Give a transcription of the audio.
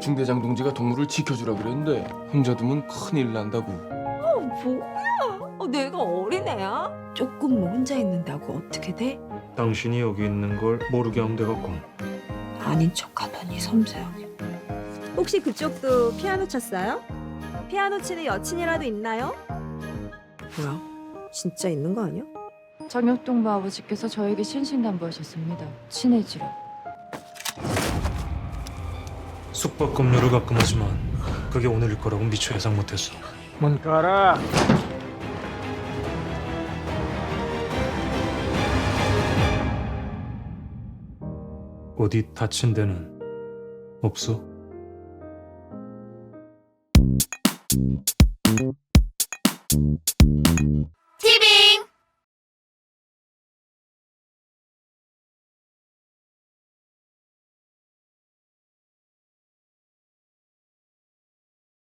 중대장 동지가 동물을 지켜주라 그랬는데 혼자 두면 큰일 난다고. 뭐야? 어, 내가 어린애야? 조금 뭐 혼자 있는다고 어떻게 돼? 당신이 여기 있는 걸 모르게 하면 되겠군. 아닌 척하더니 섬세하게. 혹시 그쪽도 피아노 쳤어요? 피아노 치는 여친이라도 있나요? 뭐야? 진짜 있는 거 아니야? 정혁동부 아버지께서 저에게 신신당부하셨습니다. 친해지라. 숙박급료를 가끔하지만 그게 오늘일 거라고 미처 예상 못했어. 문 깔아. 어디 다친 데는 없어? 티빙!